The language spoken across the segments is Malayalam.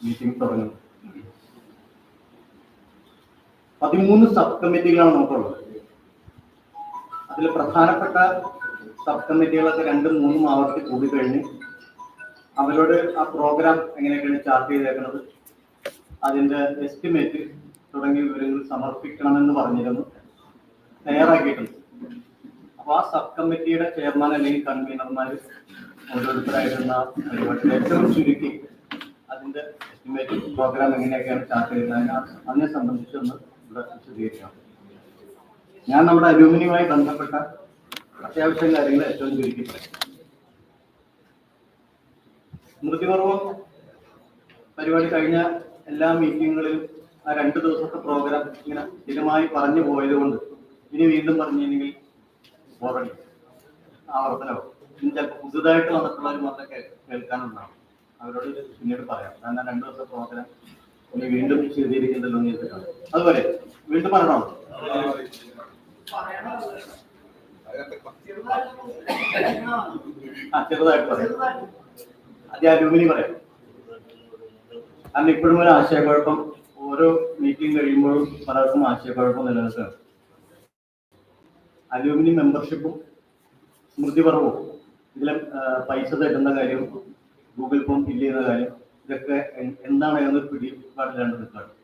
മീറ്റിംഗ് തുടങ്ങി പതിമൂന്ന് സബ് കമ്മിറ്റികളാണ് നമുക്കുള്ളത്. അതിൽ പ്രധാനപ്പെട്ട സബ് കമ്മിറ്റികളൊക്കെ രണ്ടും മൂന്നും ആവർത്തി കൂടിക്കഴിഞ്ഞ് അവരോട് ആ പ്രോഗ്രാം എങ്ങനെയൊക്കെയാണ് ചാർട്ട് ചെയ്തേക്കുന്നത് അതിന്റെ എസ്റ്റിമേറ്റ് തുടങ്ങിയ വിവരങ്ങൾ സമർപ്പിക്കണമെന്ന് പറഞ്ഞിരുന്നു തയ്യാറാക്കിയിട്ടുണ്ട്. അപ്പോൾ ആ സബ് കമ്മിറ്റിയുടെ ചെയർമാൻ അല്ലെങ്കിൽ കൺവീനർമാർ ഓരോരുത്തരായിരുന്ന ഏറ്റവും ചുരുക്കി അതിന്റെ എസ്റ്റിമേറ്റ് പ്രോഗ്രാം എങ്ങനെയൊക്കെയാണ് സ്റ്റാർട്ട് ചെയ്യുന്നതിന് അതിനെ സംബന്ധിച്ചൊന്ന് ഇവിടെ വിശദീകരിക്കാം ഞാൻ നമ്മുടെ അലൂമിനിയുമായി ബന്ധപ്പെട്ട അത്യാവശ്യം കാര്യങ്ങൾ ഏറ്റവും ചുരുക്കി സ്മൃതിപൂർവം പരിപാടി കഴിഞ്ഞ എല്ലാ മീറ്റിങ്ങുകളിലും ആ രണ്ട് ദിവസത്തെ പ്രോഗ്രാം ഇങ്ങനെ സ്ഥിരമായി പറഞ്ഞു പോയത് കൊണ്ട് ഇനി വീണ്ടും പറഞ്ഞില്ലെങ്കിൽ ബോറടി ആവർത്തനവും ഇനി ചിലപ്പോൾ പുതുതായിട്ട് വന്നിട്ടുള്ളവർ മാത്രമേ കേൾക്കാനുണ്ടാവും. അവരോട് പിന്നീട് പറയാം. കാരണം രണ്ടു ദിവസത്തെ പ്രോഗ്രാം ഇനി വീണ്ടും ചെയ്തിരിക്കുന്നല്ലോ എന്ന് ചോദിച്ചിട്ടാണ് അതുപോലെ വീണ്ടും പറയണോ? ആ പറയാം. കാരണം ഇപ്പോഴും ഒരു ആശയക്കുഴപ്പം ഓരോ മീറ്റിംഗ് കഴിയുമ്പോഴും പലർക്കും ആശയക്കുഴപ്പം നിലനിൽക്കുകയാണ്. അലൂമിനി മെമ്പർഷിപ്പും സ്മൃതിപർവവും ഇതിലെ പൈസ തരുന്ന കാര്യം ഗൂഗിൾ ഫോം ഫില്ല് ചെയ്യുന്ന കാര്യം ഇതൊക്കെ എന്താണ് എന്താണ് എന്നൊരു ഫ്ലിപ്പ്കാർട്ടിലാണ് ഫ്ലിപ്പ്കാർട്ട്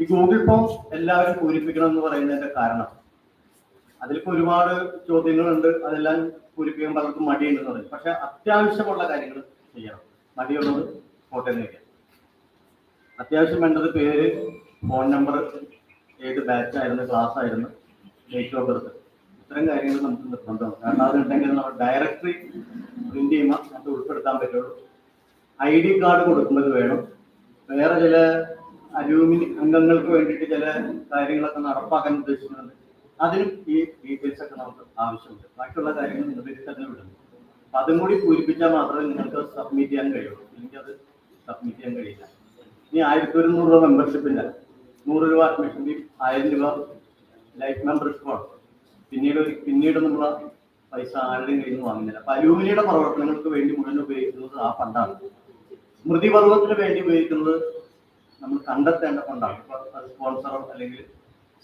ഈ ഗൂഗിൾ ഫോം എല്ലാവരും പൂരിപ്പിക്കണം എന്ന് പറയുന്നതിന്റെ കാരണം. അതിലിപ്പോ ഒരുപാട് ചോദ്യങ്ങളുണ്ട് അതെല്ലാം പൂരിപ്പിക്കാൻ പലർക്കും മടിയുണ്ടെന്ന് പറയും. പക്ഷെ അത്യാവശ്യമുള്ള കാര്യങ്ങൾ ചെയ്യണം. മടിയുള്ളത് ഫോട്ടോ വയ്ക്കാം അത്യാവശ്യം വേണ്ടത് പേര് ഫോൺ നമ്പർ ഏത് ബാച്ച് ആയിരുന്നു ക്ലാസ് ആയിരുന്നു ഡേറ്റ് ഓഫ് ബർത്ത് ഇത്തരം കാര്യങ്ങൾ നമുക്ക് നിർബന്ധമാണ്. കാരണം അതുണ്ടെങ്കിൽ നമ്മൾ ഡയറക്ടറി പ്രിന്റ് ചെയ്യുമ്പോൾ നമുക്ക് ഉൾപ്പെടുത്താൻ പറ്റുള്ളൂ. ഐ ഡി കാർഡ് കൊടുക്കുന്നത് വേണം. വേറെ ചില അലൂമിനി അംഗങ്ങൾക്ക് വേണ്ടിയിട്ട് ചില കാര്യങ്ങളൊക്കെ നടപ്പാക്കാൻ ഉദ്ദേശിക്കുന്നുണ്ട്. അതിനും ഈ ഡീറ്റെയിൽസ് ഒക്കെ നമുക്ക് ആവശ്യമുണ്ട്. ബാക്കിയുള്ള കാര്യങ്ങൾ നിങ്ങൾക്ക് തന്നെ വിടുന്നു അപ്പൊ അതും കൂടി പൂരിപ്പിച്ചാൽ മാത്രമേ നിങ്ങൾക്ക് സബ്മിറ്റ് ചെയ്യാൻ കഴിയുള്ളൂ. അല്ലെങ്കിൽ അത് സബ്മിറ്റ് ചെയ്യാൻ കഴിയില്ല. ഇനി ആയിരത്തി ഒരുന്നൂറ് രൂപ മെമ്പർഷിപ്പില്ല നൂറ് രൂപ അഡ്മിഷൻ ഫീ ആയിരം രൂപ ലൈഫ് മെമ്പർഷിപ്പാണ് പിന്നീട് പിന്നീട് നമ്മൾ പൈസ ആരുടെയും കയ്യിൽ നിന്ന് വാങ്ങുന്നില്ല. അപ്പൊ അലൂമിനിയുടെ പ്രവർത്തനങ്ങൾക്ക് വേണ്ടി മുഴുവൻ ഉപയോഗിക്കുന്നത് ആ ഫണ്ടാണ്. സ്മൃതി പർവത്തിന് വേണ്ടി ഉപയോഗിക്കുന്നത് നമ്മൾ കണ്ടെത്തേണ്ട ഫണ്ടാണ്. സ്പോൺസറോ അല്ലെങ്കിൽ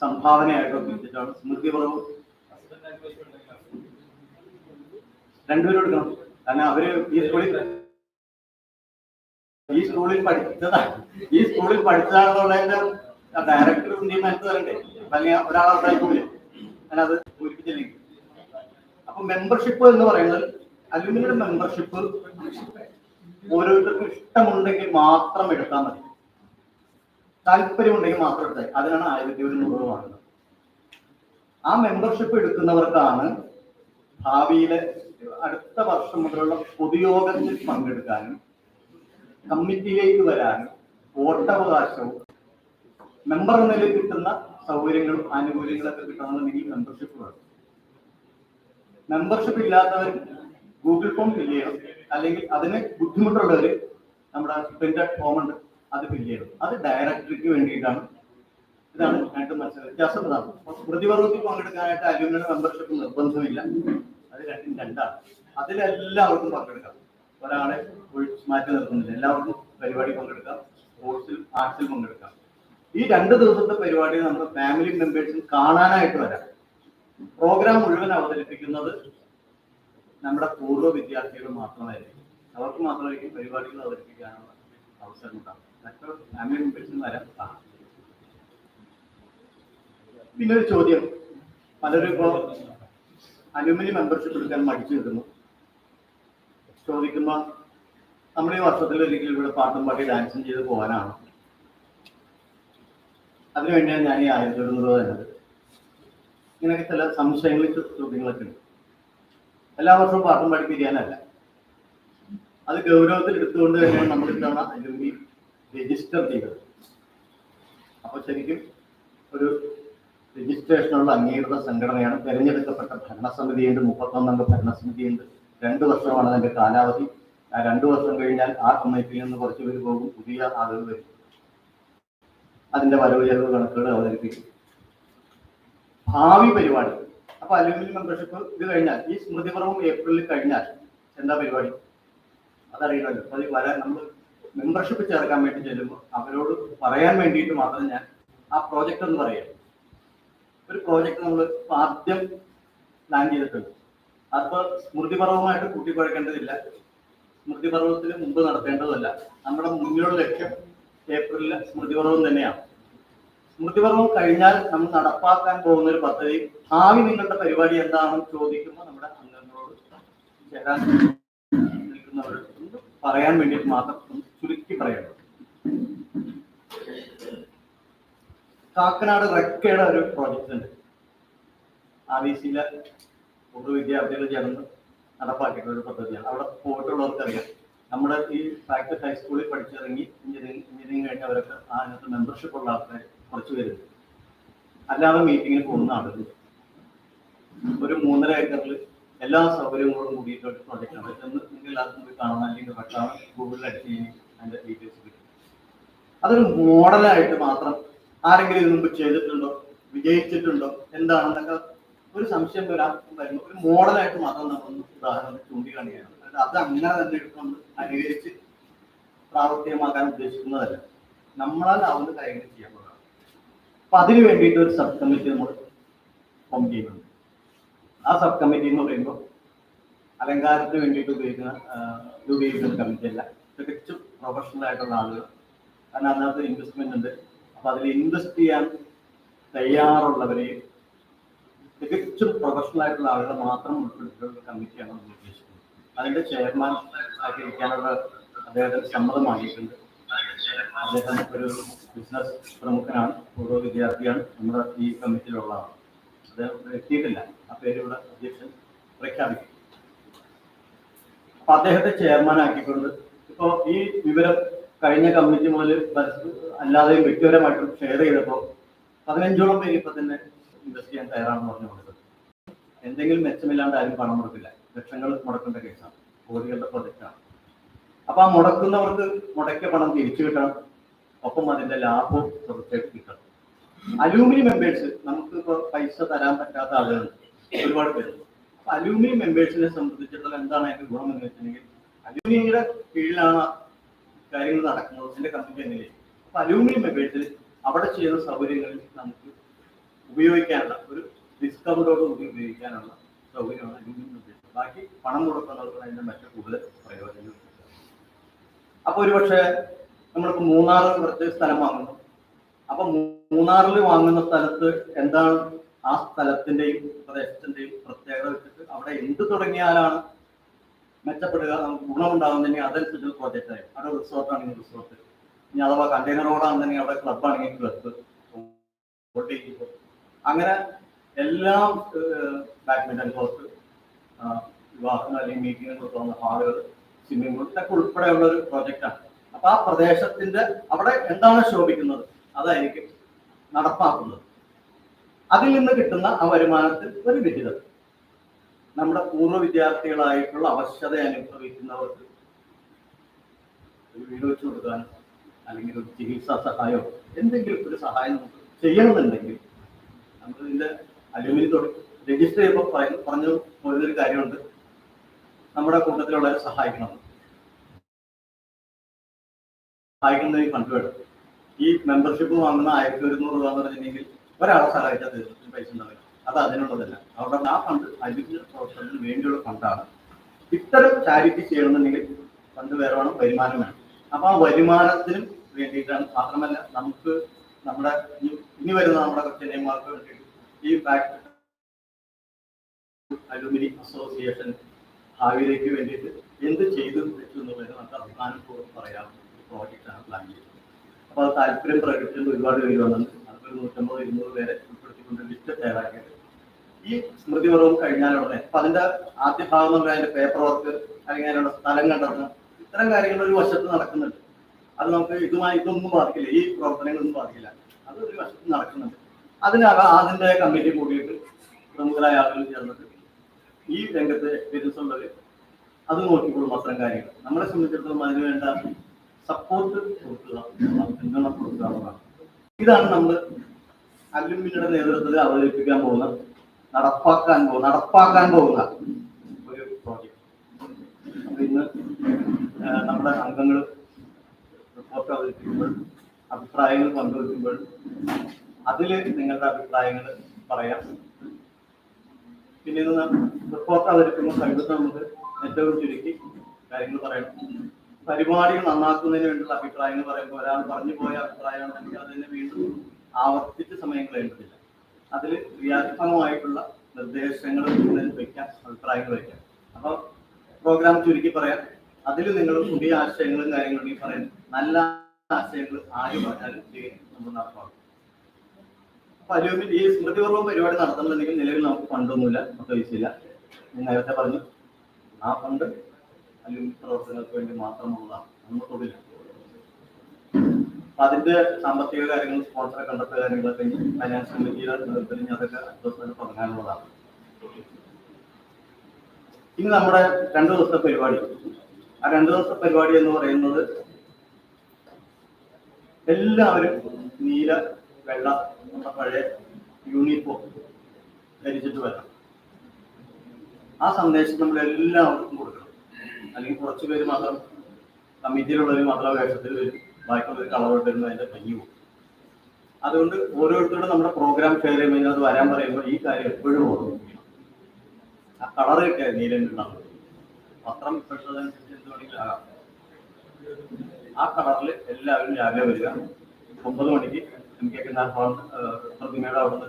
സംഭാവനയായിട്ടോ ഉപയോഗിച്ചിട്ടാണ് സ്മൃതി പർവം രണ്ടുപേരും എടുക്കണം. കാരണം അവർ ഈ സ്കൂളിൽ ഈ സ്കൂളിൽ പഠിച്ചതാണ് ഈ സ്കൂളിൽ പഠിച്ചതാണെന്നുള്ളതിന്റെ ഡയറക്ടർ തീരുമാനിച്ചു തരണ്ടേ അല്ലെങ്കിൽ ഒരാളെ ഉണ്ടായിക്കൂലേ ഞാനത് പൂരിപ്പിച്ചില്ലെങ്കിൽ അപ്പൊ മെമ്പർഷിപ്പ് എന്ന് പറയുന്നത് അലുമിനിയുടെ മെമ്പർഷിപ്പ് ഓരോരുത്തർക്കും ഇഷ്ടമുണ്ടെങ്കിൽ മാത്രം എടുത്താൽ മതി. താല്പര്യമുണ്ടെങ്കിൽ മാത്രം എടുത്താൽ അതിനാണ് ആയിരത്തി ഒരുന്നൂറ് വാങ്ങുന്നത്. ആ മെമ്പർഷിപ്പ് എടുക്കുന്നവർക്കാണ് ഭാവിയിലെ അടുത്ത വർഷം മുതലുള്ള പൊതുയോഗത്തിൽ പങ്കെടുക്കാനും കമ്മിറ്റിയിലേക്ക് വരാനും വോട്ടവകാശവും മെമ്പർ എന്നതിൽ കിട്ടുന്ന സൗകര്യങ്ങളും ആനുകൂല്യങ്ങളൊക്കെ കിട്ടണമെന്നുണ്ടെങ്കിൽ മെമ്പർഷിപ്പ് വേണം മെമ്പർഷിപ്പ് ഇല്ലാത്തവർ ഗൂഗിൾ ഫോം ഫില്ല് ചെയ്യണം. അല്ലെങ്കിൽ അതിന് ബുദ്ധിമുട്ടുള്ളവർ നമ്മുടെ പ്രിന്റഡ് ഫോം ഉണ്ട് അത് ഫില്ല് ചെയ്യണം. അത് ഡയറക്ടറിക്ക് വേണ്ടിയിട്ടാണ്. ഇതാണ് രണ്ടും മനസ്സിലായത്. വ്യത്യാസം ഇതാണ് പ്രതിവർഗത്തിൽ പങ്കെടുക്കാനായിട്ട് അലൂമിനിയുടെ മെമ്പർഷിപ്പ് നിർബന്ധമില്ല. അത് രണ്ടും രണ്ടാണ്. അതിലെല്ലാവർക്കും പങ്കെടുക്കാം. ഒരാളെ മാറ്റി നിർത്തുന്നില്ല. എല്ലാവർക്കും പരിപാടി പങ്കെടുക്കാം. സ്പോർട്സിൽ ആർട്സിൽ പങ്കെടുക്കാം. ഈ രണ്ട് ദിവസത്തെ പരിപാടി നമ്മുടെ ഫാമിലി മെമ്പേഴ്സിന് കാണാനായിട്ട് വരാം. പ്രോഗ്രാം മുഴുവൻ അവതരിപ്പിക്കുന്നത് നമ്മുടെ പൂർവ വിദ്യാർത്ഥികൾ മാത്രമായിരിക്കും. അവർക്ക് മാത്രമായിരിക്കും പരിപാടികൾ അവതരിപ്പിക്കാനുള്ള അവസരം ഉണ്ടാകും മറ്റു ഫാമിലി മെമ്പേഴ്സിന് വരാൻ കാണാം പിന്നെ ഒരു ചോദ്യം. പലരും ഇപ്പോൾ അലുമിനി മെമ്പർഷിപ്പ് എടുക്കാൻ മടിച്ചു നിൽക്കുന്നു. ചോദിക്കുമ്പോൾ നമ്മൾ ഈ വർഷത്തിൽ ഒരിക്കലും ഇവിടെ പാട്ടും പാടി ഡാൻസും ചെയ്ത് പോകാനാണ്? അതിനുവേണ്ടിയാണ് ഞാൻ ഈ ആയിരത്തി എഴുന്നൂറ് രൂപ ഇങ്ങനെയൊക്കെ ചില സംശയങ്ങൾ ചോദ്യങ്ങളൊക്കെ ഉണ്ട്. എല്ലാ വർഷവും പാട്ടും പഠിപ്പിക്കാനല്ല അത് ഗൗരവത്തിൽ എടുത്തുകൊണ്ട് തന്നെയാണ് നമ്മൾ ഇത്തവണ അലുമിനി രജിസ്റ്റർ ചെയ്തത്. അപ്പോൾ ശരിക്കും ഒരു രജിസ്ട്രേഷനുള്ള അംഗീകൃത സംഘടനയാണ് തെരഞ്ഞെടുക്കപ്പെട്ട ഭരണസമിതിയുണ്ട് മുപ്പത്തൊന്നംഗ ഭരണസമിതിയുണ്ട് രണ്ട് വർഷമാണ് അതിന്റെ കാലാവധി. ആ രണ്ട് വർഷം കഴിഞ്ഞാൽ ആ കമ്മിറ്റിയിൽ നിന്ന് കുറച്ച് പേര് പോകും പുതിയ ആളുകൾ വരും. അതിന്റെ വരവ് ചെലവ് കണക്കുകൾ അവതരിപ്പിക്കും. ഭാവി പരിപാടി. അപ്പൊ അലുമിനിയം മെമ്പർഷിപ്പ് ഇത് കഴിഞ്ഞാൽ ഈ സ്മൃതിപർവം ഏപ്രിലിൽ കഴിഞ്ഞാൽ എന്താ പരിപാടി? അതറിയണമല്ലോ. അത് വരാൻ നമ്മൾ മെമ്പർഷിപ്പ് ചേർക്കാൻ വേണ്ടി ചെല്ലുമ്പോൾ അവരോട് പറയാൻ വേണ്ടിയിട്ട് മാത്രം ഞാൻ ആ പ്രോജക്റ്റ് എന്ന് പറയാം. ഒരു പ്രോജക്റ്റ് നമ്മൾ ആദ്യം പ്ലാൻ ചെയ്തിട്ടുണ്ട്. അതിപ്പോൾ സ്മൃതിപർവമായിട്ട് കൂട്ടിക്കുഴക്കേണ്ടതില്ല സ്മൃതിപർവത്തിന് മുമ്പ് നടത്തേണ്ടതല്ല. നമ്മുടെ മുന്നിലുള്ള ലക്ഷ്യം ഏപ്രിലിലെ സ്മൃതിപർവം തന്നെയാണ്. സ്മൃതിപർവം കഴിഞ്ഞാൽ നമ്മൾ നടപ്പാക്കാൻ പോകുന്ന ഒരു പദ്ധതി. ഭാവി നിങ്ങളുടെ പരിപാടി എന്താണെന്ന് ചോദിക്കുമ്പോൾ നമ്മുടെ അംഗങ്ങളോട് ചേരാൻ നിൽക്കുന്നവരോട് പറയാൻ വേണ്ടിയിട്ട് മാത്രം ചുരുക്കി പറയാം. കാക്കനാട് റെക്കയുടെ ഒരു പ്രോജക്റ്റ് ഉണ്ട്. ആർ ബി സിയിലെ പൊതുവിദ്യാർത്ഥികൾ വിദ്യാർത്ഥികൾ ചേർന്ന് നടപ്പാക്കിയിട്ടുള്ള ഒരു പദ്ധതിയാണ്. അവിടെ പോയിട്ടുള്ളവർക്കറിയാം നമ്മുടെ ഈ പ്രാക്ടീസ് ഹൈസ്കൂളിൽ പഠിച്ചിറങ്ങി എഞ്ചിനീയറിംഗ് എഞ്ചിനീയറിംഗ് കഴിഞ്ഞവരൊക്കെ അതിനകത്ത് മെമ്പർഷിപ്പ് ഉള്ള ആൾക്കാർ കുറച്ച് പേരുണ്ട്. അല്ലാതെ മീറ്റിങ്ങിന് പോകുന്ന ആളുകൾ ഒരു മൂന്നര ഏക്കറിൽ എല്ലാ സൗകര്യങ്ങളോടും കൂടിയിട്ട് പ്രോജക്റ്റാണ് എന്ന് നിങ്ങൾ എല്ലാവർക്കും പോയി കാണാൻ അല്ലെങ്കിൽ വെക്കാം ഗൂഗിളിൽ അടിച്ച് അതിന്റെ ഡീറ്റെയിൽസ് കിട്ടും. അതൊരു മോഡലായിട്ട് മാത്രം ആരെങ്കിലും ഇത് മുമ്പ് ചെയ്തിട്ടുണ്ടോ? വിജയിച്ചിട്ടുണ്ടോ? എന്താണെന്നൊക്കെ ഒരു സംശയം വരാൻ വരുമ്പോൾ ഒരു മോഡലായിട്ട് മാത്രം നമ്മൾ ഉദാഹരണം ചൂണ്ടിക്കാണിക്കുകയാണ്. അത് അങ്ങനെ തന്നെ എടുത്ത് നമ്മൾ അനുകരിച്ച് പ്രാവർത്തികമാക്കാൻ ഉദ്ദേശിക്കുന്നതല്ല. നമ്മളാൽ ആവുന്ന കാര്യങ്ങൾ ചെയ്യപ്പെടുക അപ്പൊ അതിന് വേണ്ടിയിട്ട് ഒരു സബ് കമ്മിറ്റി നമ്മൾ ഫോം ചെയ്യുന്നുണ്ട്. ആ സബ് കമ്മിറ്റി എന്ന് പറയുമ്പോൾ അലങ്കാരത്തിന് വേണ്ടിയിട്ട് ഉപയോഗിക്കുന്ന രൂപീകരിക്കുന്ന കമ്മിറ്റി അല്ല. തികച്ചും പ്രൊഫഷണൽ ആയിട്ടുള്ള ആളുകൾ. കാരണം അതിനകത്ത് ഇൻവെസ്റ്റ്മെന്റ് ഉണ്ട്. അപ്പൊ അതിൽ ഇൻവെസ്റ്റ് ചെയ്യാൻ തയ്യാറുള്ളവരെയും തികച്ചും പ്രൊഫഷണൽ ആയിട്ടുള്ള ആളുകളെ മാത്രം ഉൾപ്പെടുത്തിയിട്ടുള്ള കമ്മിറ്റിയാണ് നമ്മൾ ഉദ്ദേശിക്കുന്നത്. അതിന്റെ ചെയർമാൻ ആക്കി ഇരിക്കാനുള്ള അദ്ദേഹത്തിന് വാങ്ങിയിട്ടുണ്ട്. അദ്ദേഹം ഒരു ബിസിനസ് പ്രമുഖനാണ് പൂർവ വിദ്യാർത്ഥിയാണ് നമ്മുടെ ഈ കമ്മിറ്റിയിലുള്ള ആൾ അദ്ദേഹം എത്തിയിട്ടില്ല. ആ പേരിവിടെ അധ്യക്ഷൻ പ്രഖ്യാപിക്കും. അപ്പൊ അദ്ദേഹത്തെ ചെയർമാൻ ആക്കിക്കൊണ്ട് ഇപ്പോ ഈ വിവരം കഴിഞ്ഞ കമ്മിറ്റി മുതൽ അല്ലാതെയും വ്യക്തിപരമായിട്ടും ഷെയർ ചെയ്തപ്പോൾ പതിനഞ്ചോളം പേര് ഇപ്പൊ തന്നെ ഇൻവെസ്റ്റ് ചെയ്യാൻ തയ്യാറാണെന്ന് പറഞ്ഞു കൊടുത്തത് എന്തെങ്കിലും മെച്ചമില്ലാണ്ട് ആരും പണം കൊടുക്കില്ല ലക്ഷങ്ങൾ മുടക്കേണ്ട കേസാണ് കോടികളുടെ പ്രൊജക്റ്റാണ് അപ്പൊ ആ മുടക്കുന്നവർക്ക് മുടക്കിയ പണം തിരിച്ചു കിട്ടണം. ഒപ്പം അതിന്റെ ലാഭവും തീർച്ചയായിട്ടും കിട്ടണം. അലൂമിനി മെമ്പേഴ്സ് നമുക്ക് ഇപ്പോൾ പൈസ തരാൻ പറ്റാത്ത ആളുകളുണ്ട് ഒരുപാട് പേരുണ്ട്. അപ്പൊ അലൂമിനി മെമ്പേഴ്സിനെ സംബന്ധിച്ചിടത്തോളം എന്താണ് അതിന്റെ ഗുണം എന്ന് വെച്ചിട്ടുണ്ടെങ്കിൽ അലൂമിനിയുടെ കീഴിലാണ് കാര്യങ്ങൾ നടക്കുന്നത്. എന്റെ കമ്പനി എന്നില്ലേ അപ്പൊ അലൂമിനി മെമ്പേഴ്സിൽ അവിടെ ചെയ്യുന്ന സൗകര്യങ്ങളിൽ നമുക്ക് ഉപയോഗിക്കാനുള്ള ഒരു ഡിസ്കൗണ്ടോട് കൂടി ഉപയോഗിക്കാനുള്ള സൗകര്യമാണ് അലൂമിനി മെമ്പേഴ്സ്. ബാക്കി പണം കൊടുക്കുന്നവർക്ക് അതിന്റെ മറ്റു കൂടുതൽ പ്രയോജനങ്ങൾ അപ്പൊ ഒരുപക്ഷെ നമ്മളിപ്പോ മൂന്നാർ കുറച്ച് സ്ഥലം വാങ്ങുന്നു. അപ്പൊ മൂന്നാറിൽ വാങ്ങുന്ന സ്ഥലത്ത് എന്താണ് ആ സ്ഥലത്തിന്റെയും പ്രദേശത്തിന്റെയും പ്രത്യേകത വെച്ചിട്ട് അവിടെ എന്ത് തുടങ്ങിയാലാണ് മെച്ചപ്പെടുക നമുക്ക് അതനുസരിച്ചുള്ള പ്രോജക്റ്റ് ആയി അവിടെ റിസോർട്ട് ആണെങ്കിൽ റിസോർട്ട് ഇനി അഥവാ കണ്ടെയ്നർ റോഡാണെന്നുണ്ടെങ്കിൽ അവിടെ ക്ലബ് ആണെങ്കിൽ ക്ലബ് അങ്ങനെ എല്ലാം ബാഡ്മിന്റൺ കോർട്ട് വിവാഹങ്ങൾ അല്ലെങ്കിൽ തോന്നുന്ന ഹാളുകൾ സ്വിമ്മിംഗ് പൂൾ ഇതൊക്കെ ഉൾപ്പെടെയുള്ള ഒരു പ്രോജക്റ്റാണ് അപ്പൊ ആ പ്രദേശത്തിന്റെ അവിടെ എന്താണ് ശോഭിക്കുന്നത്? അതായിരിക്കും നടപ്പാക്കുന്നത്. അതിൽ നിന്ന് കിട്ടുന്ന ആ വരുമാനത്തിൽ ഒരു വിഹിതം. നമ്മുടെ പൂർവ വിദ്യാർത്ഥികളായിട്ടുള്ള അവശത അനുഭവിക്കുന്നവർക്ക് ഒരു വീട് വെച്ച് കൊടുക്കാനോ അല്ലെങ്കിൽ ഒരു ചികിത്സാ സഹായമോ എന്തെങ്കിലും ഒരു സഹായം നമുക്ക് ചെയ്യണമെന്നുണ്ടെങ്കിൽ നമ്മൾ ഇതിന്റെ അലുമിനിയത്തോട് രജിസ്റ്റർ ചെയ്യുമ്പോൾ പറഞ്ഞു പോയതൊരു കാര്യമുണ്ട്. നമ്മുടെ കൂട്ടത്തിലുള്ളവരെ സഹായിക്കണം. സഹായിക്കുന്നതിന് ഫണ്ട് വേണം. ഈ മെമ്പർഷിപ്പ് വാങ്ങുന്ന ആയിരത്തി ഒരുന്നൂറ് രൂപ എന്ന് പറഞ്ഞിട്ടുണ്ടെങ്കിൽ ഒരാളെ സഹായിച്ചാൽ തീർച്ചയായിട്ടും പൈസ ഉണ്ടാവില്ല. അത് അതിനുള്ളതല്ല. അവിടെ ആ ഫണ്ട് അലുമിനിയ പ്രവർത്തനത്തിന് വേണ്ടിയുള്ള ഫണ്ടാണ് ഇത്തരം ചാരിറ്റി ചെയ്യണമെന്നുണ്ടെങ്കിൽ ഫണ്ട് വേറെ വേണം വരുമാനം വേണം. അപ്പൊ ആ വരുമാനത്തിനും വേണ്ടിയിട്ടാണ്. മാത്രമല്ല നമുക്ക് നമ്മുടെ ഇനി- ഇനി വരുന്ന നമ്മുടെ ചെന്നൈമാർക്ക് വേണ്ടിയിട്ട് ഈ ഫാക്ടറി അലുമിനി അസോസിയേഷൻ ഭാവിയിലേക്ക് വേണ്ടിയിട്ട് എന്ത് ചെയ്തു എന്നുള്ളത് നമുക്ക് അഭിമാനപൂർവം പറയാവുന്ന പ്രോജക്റ്റാണ് പ്ലാൻ ചെയ്തത്. അപ്പോൾ അത് താല്പര്യം പ്രകടിപ്പിച്ചുകൊണ്ട് ഒരുപാട് പേര് വന്നിട്ടുണ്ട്. അതൊരു നൂറ്റമ്പത് ഇരുന്നൂറ് പേരെ ഉൾപ്പെടുത്തിക്കൊണ്ട് ലിസ്റ്റ് തയ്യാറാക്കിയത് ഈ സ്മൃതി പർവം കഴിഞ്ഞാലുടനെ അപ്പൊ അതിന്റെ ആദ്യ ഭാഗം എന്ന് പറഞ്ഞാൽ അതിന്റെ പേപ്പർ വർക്ക് അല്ലെങ്കിൽ അതിനുള്ള സ്ഥലം കണ്ടെത്തണം ഇത്തരം കാര്യങ്ങൾ ഒരു വശത്ത് നടക്കുന്നുണ്ട്. അത് നമുക്ക് ഇതുമായി ഇതൊന്നും ബാധിക്കില്ല. ഈ പ്രവർത്തനങ്ങളൊന്നും ബാധിക്കില്ല. അത് ഒരു വശത്ത് നടക്കുന്നുണ്ട്. അതിനാകാം അതിന്റെ കമ്മിറ്റി കൂടിയിട്ട് പ്രമുഖരായ ആളുകൾ ചേർന്നിട്ട് ഈ രംഗത്ത് എക്സ്പീരിയൻസ് ഉള്ളവർ അത് നോക്കിക്കൊള്ളും അത്തരം കാര്യങ്ങൾ. നമ്മളെ സംബന്ധിച്ചിടത്തോളം അതിന് വേണ്ട സപ്പോർട്ട് കൊടുക്കുക പിന്തുണ കൊടുക്കുക എന്നുള്ളതാണ്. ഇതാണ് നമ്മൾ അലുമിനിയുടെ നേതൃത്വത്തിൽ അവതരിപ്പിക്കാൻ പോകുന്ന നടപ്പാക്കാൻ പോകുന്ന നടപ്പാക്കാൻ പോകുന്ന ഒരു പ്രോജക്റ്റ് അപ്പൊ ഇന്ന് നമ്മുടെ അംഗങ്ങൾ റിപ്പോർട്ട് അവതരിപ്പിക്കുമ്പോൾ അഭിപ്രായങ്ങൾ പങ്കുവെക്കുമ്പോൾ അതിൽ നിങ്ങളുടെ അഭിപ്രായങ്ങൾ പറയാം. പിന്നെ ഇത് റിപ്പോർട്ട് അവതരിപ്പിക്കുമ്പോൾ സമയത്ത് നമുക്ക് ഏറ്റവും ചുരുക്കി കാര്യങ്ങൾ പറയണം. പരിപാടികൾ നന്നാക്കുന്നതിന് വേണ്ടിയുള്ള അഭിപ്രായങ്ങൾ പറയുമ്പോൾ ഒരാൾ പറഞ്ഞു പോയ അഭിപ്രായമാണെങ്കിൽ അതിനെ വീണ്ടും ആവർത്തിച്ച് സമയം കളയേണ്ടതില്ല അതിൽ ക്രിയാത്മകമായിട്ടുള്ള നിർദ്ദേശങ്ങൾ വയ്ക്കാം അഭിപ്രായങ്ങൾ വയ്ക്കാം. അപ്പോൾ പ്രോഗ്രാം ചുരുക്കി പറയാം. അതിൽ നിങ്ങൾ പുതിയ ആശയങ്ങളും കാര്യങ്ങളും പറയുന്നത് നല്ല ആശയങ്ങൾ ആരും പറഞ്ഞാലും നമ്മൾ നടപ്പാക്കും. അലൂമിൻ ഈ സ്മൃതിപൂർവം പരിപാടി നടത്തണമെന്നുണ്ടെങ്കിൽ നിലവിൽ നമുക്ക് ഫണ്ടൊന്നുമില്ല പ്രത്യേകിച്ചില്ല ഞാൻ നേരത്തെ പറഞ്ഞു ആ ഫണ്ട് അല്ലെങ്കിൽ പ്രവർത്തനങ്ങൾക്ക് വേണ്ടി മാത്രമുള്ളതാണ്. അപ്പൊ അതിന്റെ സാമ്പത്തിക കാര്യങ്ങൾ സ്പോൺസറെ കണ്ടെത്തുക കാര്യങ്ങളൊക്കെ ഫൈനാൻസ് കമ്മിറ്റിയുടെ നേതൃത്വത്തിൽ ഇനി അതൊക്കെ ദിവസം തുടങ്ങാനുള്ളതാണ് ഇനി നമ്മുടെ രണ്ടു ദിവസത്തെ പരിപാടി. ആ രണ്ടു ദിവസത്തെ പരിപാടി എന്ന് പറയുന്നത് എല്ലാവരും നീല വെള്ള നമ്മുടെ പഴയ യൂണിഫോം ധരിച്ചിട്ട് വരണം. ആ സന്ദേശം നമ്മൾ എല്ലാവർക്കും കൊടുക്കണം. അല്ലെങ്കിൽ കുറച്ച് പേര് മാത്രം കമ്മിറ്റിയിലുള്ളവർ മാത്രം വേഷത്തിൽ വരും. ബാക്കിയുള്ളവർ കളറോട്ട് വരുമ്പോൾ അതിന്റെ ഭംഗി പോകും. അതുകൊണ്ട് ഓരോരുത്തരോടും നമ്മുടെ പ്രോഗ്രാം ഷെയർ ചെയ്യുമ്പോൾ അത് വരാൻ പറയുമ്പോൾ ഈ കാര്യം എപ്പോഴും ഓർമ്മിക്കണം ആ കളർ നീലുണ്ടാവും പത്രം ഇപ്പോഴത്തതനുസരിച്ച് എന്ത് വേണമെങ്കിലും ആ കളറിൽ എല്ലാവരും രാവിലെ വരിക. ഒമ്പത് മണിക്ക് എം കെ കന്നാർ ഭവൻ പ്രതിമയുടെ അവിടെ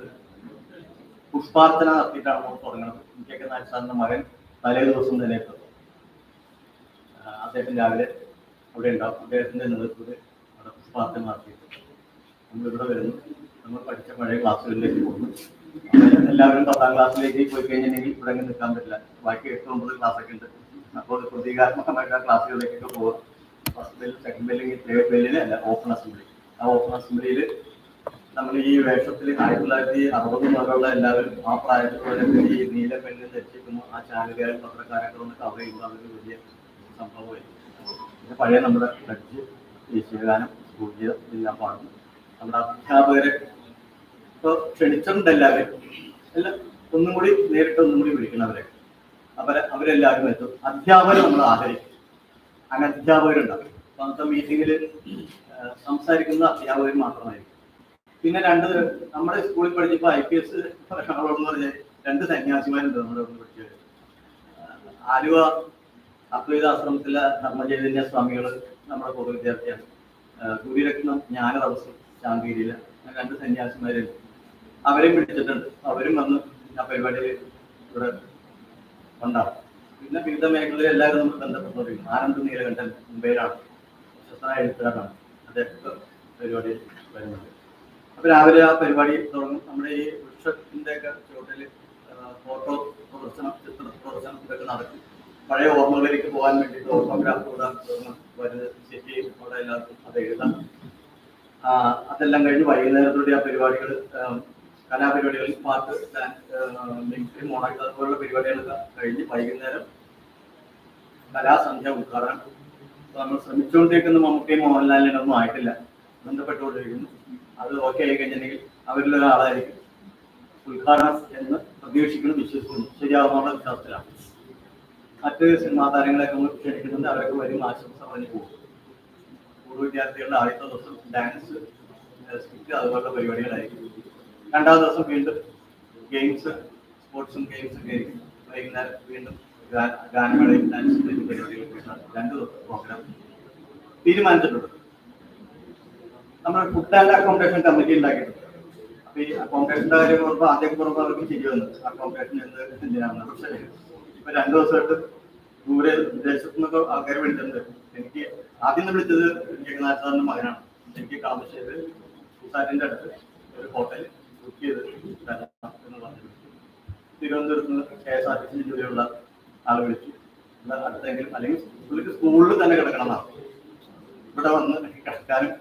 പുഷ്പാർച്ചന നടത്തിയിട്ടാണ് നമ്മൾ തുടങ്ങുന്നത് എനിക്കൊക്കെ കെ മകൻ തലേ ദിവസം തന്നെ എത്തും അദ്ദേഹം രാവിലെ അവിടെ ഉണ്ടാവും. അദ്ദേഹത്തിന്റെ നേതൃത്വത്തിൽ അവിടെ പുഷ്പാർച്ചന നടത്തിയിട്ട് നമ്മൾ ഇവിടെ വരുന്നു. നമ്മൾ പഠിച്ച പഴയ ക്ലാസ്സുകളിലേക്ക് പോകുന്നു. എല്ലാവരും പത്താം ക്ലാസ്സിലേക്ക് പോയി കഴിഞ്ഞിട്ടുണ്ടെങ്കിൽ ഇവിടെ അങ്ങ് നിൽക്കാൻ പറ്റില്ല. ബാക്കി എട്ട് ഒമ്പത് ക്ലാസ് ഒക്കെ ഉണ്ട്. അപ്പോൾ പ്രതീകാത്മകമായിട്ട് ആ ക്ലാസ്സുകളിലേക്കൊക്കെ പോകാം ഫസ്റ്റ് ബെല്ല് സെക്കൻഡ് ബെല്ലെങ്കിൽ തേർഡ് ബെല്ലിന് അല്ല ഓപ്പൺ അസംബ്ലി ആ ഓപ്പൺ അസംബ്ലിയിൽ നമ്മൾ ഈ വേഷത്തിൽ ആയിരത്തി തൊള്ളായിരത്തി അറുപത് മുതലുള്ള എല്ലാവരും ആ പ്രായത്തിലുള്ള ഈ നീല പെണ്ണിൽ ധരിച്ചിരിക്കുന്നു ആ ചാനലുകാരും പത്രക്കാരൊക്കെ വന്ന് കവർ ചെയ്യുമ്പോൾ അതൊരു വലിയ സംഭവമായി പിന്നെ പഴയ നമ്മുടെ ഡച്ച് ദേശീയഗാനം ഗീതം എല്ലാം പാടുന്നു. നമ്മുടെ അധ്യാപകരെ ഇപ്പൊ ക്ഷണിച്ചിട്ടുണ്ട് എല്ലാവരും. എല്ലാം ഒന്നും കൂടി നേരിട്ട് ഒന്നും കൂടി വിളിക്കണം അവരെ. അവരെ അവരെല്ലാവരും എത്തും. അധ്യാപകരെ നമ്മൾ ആദരിക്കും. അങ്ങനെ അധ്യാപകരുണ്ടാവും. അപ്പൊ അന്നത്തെ മീറ്റിങ്ങിൽ സംസാരിക്കുന്ന അധ്യാപകർ മാത്രമായിരിക്കും. പിന്നെ രണ്ട് നമ്മുടെ സ്കൂളിൽ പഠിച്ചപ്പോൾ ഐ പി എസ് പറഞ്ഞ രണ്ട് സന്യാസിമാരുണ്ട് നമ്മുടെ പഠിച്ചവർ ആലുവ അദ്വൈത ആശ്രമത്തിലെ ധർമ്മചൈതന്യ സ്വാമികൾ നമ്മുടെ പൂർവ വിദ്യാർത്ഥിയാണ്. ഗുരുരത്നം ജ്ഞാനതപസ് ശാന്തിയിലെ രണ്ട് സന്യാസിമാരുണ്ട് അവരെയും പിടിച്ചിട്ടുണ്ട്. അവരും വന്ന് ആ പരിപാടിയിൽ ഇവിടെ ഉണ്ടാവും. പിന്നെ വിവിധ മേഖലകളിൽ എല്ലാവരും നമ്മൾ ബന്ധപ്പെട്ടവരും ആനന്ദ് നീലകണ്ഠൻ മുംബൈയിലാണ്. പ്രശസ്തനായ എഴുത്തുകാരനാണ്. അദ്ദേഹത്തെ പരിപാടിയിൽ വരുന്നുണ്ട്. അപ്പൊ രാവിലെ ആ പരിപാടി തുടങ്ങും. നമ്മുടെ ഈ വൃക്ഷത്തിന്റെ ഒക്കെ ചുവട്ടിൽ ഫോട്ടോ പ്രദർശനം ചിത്ര പ്രദർശനം ഇതൊക്കെ നടക്കും. പഴയ ഓർമ്മകളിലേക്ക് പോകാൻ വേണ്ടിയിട്ട് ഓർമ്മഗ്രാഫ് കൂടെ വരുന്നത് സെറ്റ് അവിടെ എല്ലാവർക്കും അത് എഴുതാം. അതെല്ലാം കഴിഞ്ഞ് വൈകുന്നേരത്തോടെ ആ പരിപാടികൾ കലാപരിപാടികൾ പാട്ട് മിമിക്രി മോണാക്ട് അതുപോലുള്ള പരിപാടികളൊക്കെ കഴിഞ്ഞ് വൈകുന്നേരം കലാസന്ധ്യ ഉദ്ഘാടനം. നമ്മൾ ശ്രമിച്ചുകൊണ്ടിരിക്കുന്ന മമ്മൂട്ടിയും മോഹൻലാലിനൊന്നും ആയിട്ടില്ല. ബന്ധപ്പെട്ടുകൊണ്ടിരിക്കുന്നു. അത് ഓക്കെ ആയി കഴിഞ്ഞിട്ടുണ്ടെങ്കിൽ അവരിൽ ഒരാളായിരിക്കും. ഉദ്ഘാടനം എന്ന് പ്രതീക്ഷിക്കുന്നു വിശ്വസിക്കുന്നു. ശരിയാവുന്ന വിശ്വാസത്തിലാണ്. മറ്റ് സിനിമാ താരങ്ങളെയൊക്കെ നമ്മൾ ക്ഷണിക്കുന്നുണ്ട്. അവരൊക്കെ വരും ആശംസ പറഞ്ഞു പോകും. സ്കൂൾ വിദ്യാർത്ഥികളുടെ ആദ്യത്തെ ദിവസം ഡാൻസ് സ്കിറ്റ് അതുപോലുള്ള പരിപാടികളായിരിക്കും. രണ്ടാം ദിവസം വീണ്ടും ഗെയിംസ് സ്പോർട്സും ഗെയിംസും ഒക്കെ ആയിരിക്കും. വൈകുന്നേരം വീണ്ടും ഗാനമേളയും ഡാൻസ് പരിപാടികളൊക്കെ ഉണ്ടാകും. രണ്ട് ദിവസം പ്രോഗ്രാം തീരുമാനിച്ചിട്ടുണ്ട്. നമ്മൾ ഫുഡ് അക്കോമഡേഷൻ കമ്മിറ്റി ഉണ്ടാക്കിയിട്ടുണ്ട് അപ്പൊ ഈ അക്കോമഡേഷന്റെ കാര്യം പറയുമ്പോൾ ആദ്യം പറയുമ്പോൾ അവർക്ക് ശരി വന്നു. അക്കോമഡേഷൻ എന്ത് എന്തിനാണെന്ന്. പക്ഷേ ഇപ്പൊ രണ്ടു ദിവസമായിട്ട് ദൂരെ വിദേശത്തു നിന്നൊക്കെ ആൾക്കാർ വിളിച്ചിട്ടുണ്ട്. എനിക്ക് ആദ്യം വിളിച്ചത് ജഗന്നാഥ് സാറിന്റെ മകനാണ്. എനിക്ക് കാമ്പശ്ശേരി സുസാരിന്റെ അടുത്ത് ഒരു ഹോട്ടൽ ബുക്ക് ചെയ്ത് തിരുവനന്തപുരത്ത് നിന്ന് K S R T C ജോലിയുള്ള ആൾ വിളിച്ചു. അടുത്തെങ്കിലും അല്ലെങ്കിൽ സ്കൂളിൽ തന്നെ കിടക്കണം എന്നാണ്. ഇവിടെ വന്ന് കിടക്കാനും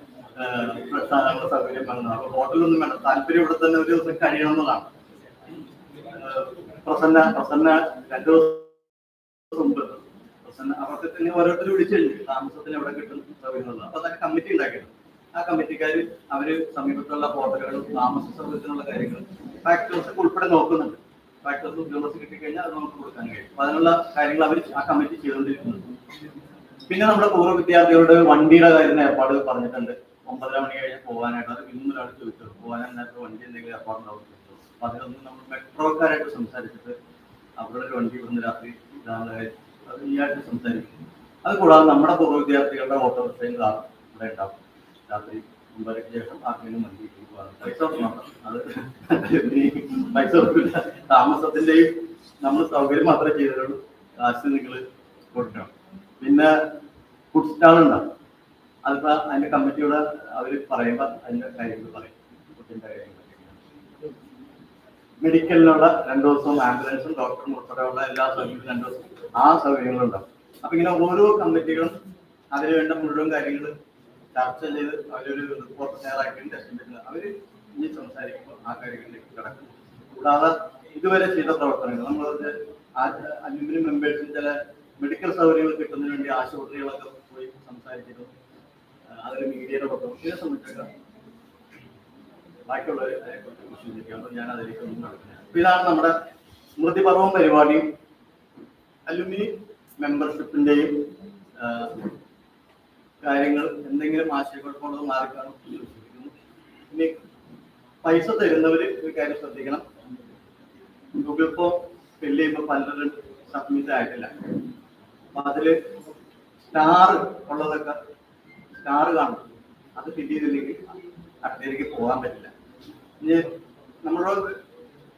പ്രസ്ഥാനങ്ങളുടെ സൗകര്യം വന്നത് അപ്പൊ ഹോട്ടലൊന്നും വേണം താല്പര്യം ഇവിടെ തന്നെ ഒരു ദിവസം കഴിയണമെന്നതാണ് പ്രസന്ന പ്രസന്ന രണ്ടു ദിവസം മുമ്പ് പ്രസന്ന അവർക്ക് തന്നെ ഓരോരുത്തർ വിളിച്ചിട്ടുണ്ട്. താമസത്തിന് എവിടെ കിട്ടും സൗകര്യങ്ങളുള്ള അപ്പൊ അതൊക്കെ കമ്മിറ്റി ഉണ്ടാക്കിയിട്ടുണ്ട്. ആ കമ്മിറ്റിക്കാർ അവർ സമീപത്തുള്ള ഹോട്ടലുകളും താമസ സൗകര്യത്തിനുള്ള കാര്യങ്ങളും ഫാക്ടേഴ്സ് ഉൾപ്പെടെ നോക്കുന്നുണ്ട്. ഫാക്ടേഴ്സ് ഉദ്യോഗസ്ഥർ കിട്ടിക്കഴിഞ്ഞാൽ അത് നമുക്ക് കൊടുക്കാൻ കഴിയും. അതിനുള്ള കാര്യങ്ങൾ അവർ ആ കമ്മിറ്റി ചെയ്തുകൊണ്ടിരിക്കുന്നുണ്ട്. പിന്നെ നമ്മുടെ പൂർവ വിദ്യാർത്ഥികളുടെ വണ്ടിയുടെ കാര്യം ഏർപ്പാട് പറഞ്ഞിട്ടുണ്ട്. ഒമ്പതര മണി കഴിഞ്ഞ് പോകാനായിട്ട് അത് ഇന്നും ഒരാൾ ചോദിച്ചു. പോകാനായിട്ട് വണ്ടി എന്തെങ്കിലും ഏർപ്പാടുണ്ടാവും എന്ന് ചോദിച്ചു. അപ്പൊ അതിലൊന്ന് നമ്മൾ മെട്രോക്കാരായിട്ട് സംസാരിച്ചിട്ട് അവരുടെ ഒരു വണ്ടി ഇവിടുന്ന് രാത്രി അത് ഈ ആയിട്ട് സംസാരിക്കും. അത് കൂടാതെ നമ്മുടെ പൂർവ വിദ്യാർത്ഥികളുടെ ഓട്ടോറിക്ഷയും കാർ ഇവിടെ ഉണ്ടാവും. രാത്രി ഒമ്പതരയ്ക്ക് ശേഷം ആർക്കെങ്കിലും വണ്ടി പൈസ അത് പൈസ കൊടുക്കില്ല താമസത്തിന്റെയും നമ്മൾ സൗകര്യം മാത്രമേ ചെയ്തിട്ടുള്ളൂ കാശ് നിങ്ങൾ കൊടുക്കണം. പിന്നെ ഫുഡ് സ്റ്റാൾ ഉണ്ടാവും. അതിപ്പോ അതിന്റെ കമ്മിറ്റിയോട് അവർ പറയുമ്പോൾ അതിന്റെ കാര്യങ്ങൾ പറയും. മെഡിക്കലിനുള്ള രണ്ടു ദിവസം ആംബുലൻസും ഡോക്ടറും ഉൾപ്പെടെയുള്ള എല്ലാ സൗകര്യങ്ങളും രണ്ടു ദിവസം ആ സൗകര്യങ്ങളും ഉണ്ടാവും അപ്പൊ ഇങ്ങനെ ഓരോ കമ്മിറ്റികളും അതിന് വേണ്ട മുഴുവൻ കാര്യങ്ങൾ ചർച്ച ചെയ്ത് അവരൊരു റിപ്പോർട്ട് തയ്യാറാക്കിയിട്ട് എസ്റ്റിമേറ്റ് അവർ ഇനി സംസാരിക്കുമ്പോൾ ആ കാര്യങ്ങളിലേക്ക് കിടക്കും. കൂടാതെ ഇതുവരെ ചെയ്ത പ്രവർത്തനങ്ങൾ നമ്മൾ അലുമിനിയം മെമ്പേഴ്സിന് ചില മെഡിക്കൽ സൗകര്യങ്ങൾ കിട്ടുന്നതിന് വേണ്ടി ആശുപത്രികളൊക്കെ പോയി സംസാരിച്ചിരുന്നു. അതിൽ മീഡിയയുടെ ഇതിനെ സംബന്ധിച്ചൊക്കെ ബാക്കിയുള്ളവരെ അതിനെക്കുറിച്ച് വിശദീകരിക്കാം ഞാൻ അതിലേക്ക് ഒന്നും നടക്കുന്നില്ല അപ്പൊ ഇതാണ് നമ്മുടെ സ്മൃതിപർവം പരിപാടിയും അലുമിനി മെമ്പർഷിപ്പിന്റെയും കാര്യങ്ങൾ എന്തെങ്കിലും ആശയക്കുഴപ്പമുള്ളത് മാറിക്കാണും ഇനി പൈസ തരുന്നവര് ഒരു കാര്യം ശ്രദ്ധിക്കണം. ഗൂഗിൾ ഫോം ഫില്ല് ചെയ്യുമ്പോൾ പലരും സബ്മിറ്റ് ആയിട്ടില്ല. അപ്പൊ അതിൽ സ്റ്റാർ ഉള്ളതൊക്കെ സ്റ്റാർ കാണും. അത് ഫിറ്റ് ചെയ്തില്ലെങ്കിൽ അടുത്തേക്ക് പോകാൻ പറ്റില്ല. ഇനി നമ്മളോട്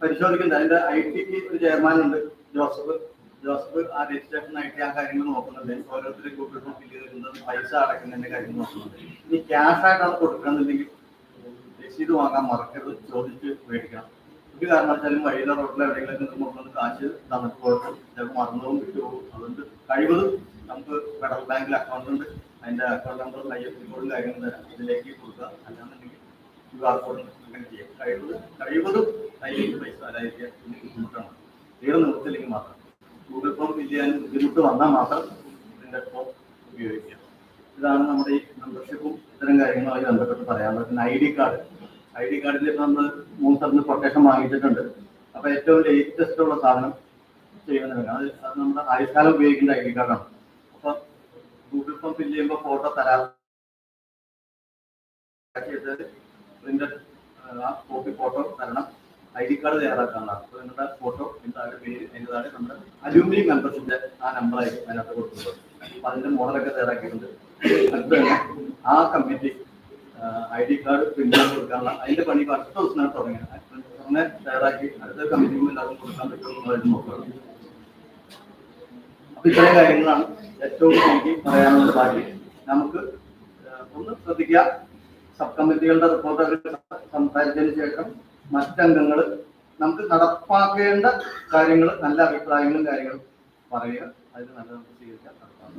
പരിശോധിക്കുന്നത് അതിന്റെ ഐ ടിക്ക് ഒരു ചെയർമാൻ ഉണ്ട് ജോസഫ്. ജോസഫ് ആ രജിസ്ട്രേഷൻ ആയിട്ട് ആ കാര്യങ്ങൾ നോക്കുന്നുണ്ട്. ഓരോരുത്തരും ഗൂഗിൾ ഫോം ഫില്ല് ചെയ്തിട്ടുണ്ട് പൈസ അടക്കുന്നതിന്റെ കാര്യങ്ങൾ നോക്കുന്നുണ്ട്. ഇനി ക്യാഷ് ആയിട്ട് അത് കൊടുക്കണമെന്നുണ്ടെങ്കിൽ രസീത് വാങ്ങാൻ മറക്കരുത്. ചോദിച്ച് മേടിക്കണം. ഒരു കാരണവശാലും വഴിയിലെ റോഡിൽ എവിടെയെങ്കിലും കൊണ്ടുവന്ന് കാശ് തന്നിട്ട് പോയിട്ട് ചിലപ്പോൾ മറന്നതും വിട്ടുപോകും അതുകൊണ്ട് കഴിവതും നമുക്ക് ഫെഡറൽ ബാങ്കിൽ അക്കൗണ്ട് ഉണ്ട്. അതിന്റെ അക്കൗണ്ട് നമ്പർ ഐ എഫ് കോഡും കാര്യങ്ങളും തരാം ഇതിലേക്ക് കൊടുക്കുക. അല്ലാന്നുണ്ടെങ്കിൽ ക്യു ആർ കോഡ് അങ്ങനെ ചെയ്യാം. കഴിവത് കഴിവതും അതിലേക്ക് പൈസ അതായിരിക്കുക ഇതിന് ബുദ്ധിമുട്ടാണ്. തീരെ നിർത്തില്ലെങ്കിൽ മാത്രം. ഗൂഗിൾ ഫോം ഫില്ല് ചെയ്യാൻ ബുദ്ധിമുട്ട് വന്നാൽ മാത്രം ഇതിന്റെ ഫോം ഉപയോഗിക്കുക ഇതാണ് നമ്മുടെ ഈ മെമ്പർഷിപ്പും ഇത്തരം കാര്യങ്ങളുമായി ബന്ധപ്പെട്ട് പറയാനുള്ളത് പിന്നെ I D card. I D കാർഡിൽ ഇപ്പം നമ്മൾ മൂന്ന് സ്ഥലത്ത് പ്രൊട്ടക്ഷൻ വാങ്ങിച്ചിട്ടുണ്ട്. അപ്പൊ ഏറ്റവും ലേറ്റസ്റ്റ് ഉള്ള സാധനം ചെയ്യുന്നതാണ് അത് അത് നമ്മുടെ ആയുഷ്കാലം ഉപയോഗിക്കുന്ന ഐ ഡി കാർഡാണ്. ഗൂഗിൾ ഫോം ഫില്ല് ചെയ്യുമ്പോൾ ഫോട്ടോ തരാം പ്രിന്റർ ആ കോപ്പി ഫോട്ടോ തരണം. ഐ ഡി കാർഡ് തയ്യാറാക്കാനുള്ള. അപ്പൊ നിങ്ങളുടെ ഫോട്ടോ അതിന്റെ പേര് അതിന്റെ താഴെ നമ്മുടെ അലൂമിനി മെമ്പർഷിപ്പിന്റെ ആ നമ്പറായി അതിനകത്ത് കൊടുക്കുന്നത്. അപ്പൊ അതിന്റെ മോഡലൊക്കെ തയ്യാറാക്കിയിട്ടുണ്ട്. അടുത്ത ആ committee I D card print കൊടുക്കാനുള്ള അതിന്റെ പണി അടുത്ത ദിവസമാണ് തുടങ്ങിയത് അങ്ങനെ തയ്യാറാക്കി അടുത്ത കമ്മിറ്റി എല്ലാവർക്കും കൊടുക്കാൻ പറ്റുമെന്നുള്ളത് നോക്കുകയാണ്. അപ്പൊ ഇത്രയും കാര്യങ്ങളാണ്. ഏറ്റവും എനിക്ക് പറയാനുള്ള ബാക്കി നമുക്ക് ഒന്ന് ശ്രദ്ധിക്കുക. സബ് കമ്മിറ്റികളുടെ റിപ്പോർട്ടുകൾ സംസാരിച്ചതിന് ശേഷം മറ്റംഗങ്ങൾ നമുക്ക് നടപ്പാക്കേണ്ട കാര്യങ്ങൾ നല്ല അഭിപ്രായങ്ങളും കാര്യങ്ങളും പറയുക. അതിന് നല്ല നമുക്ക് സ്വീകരിക്കാൻ നടത്താം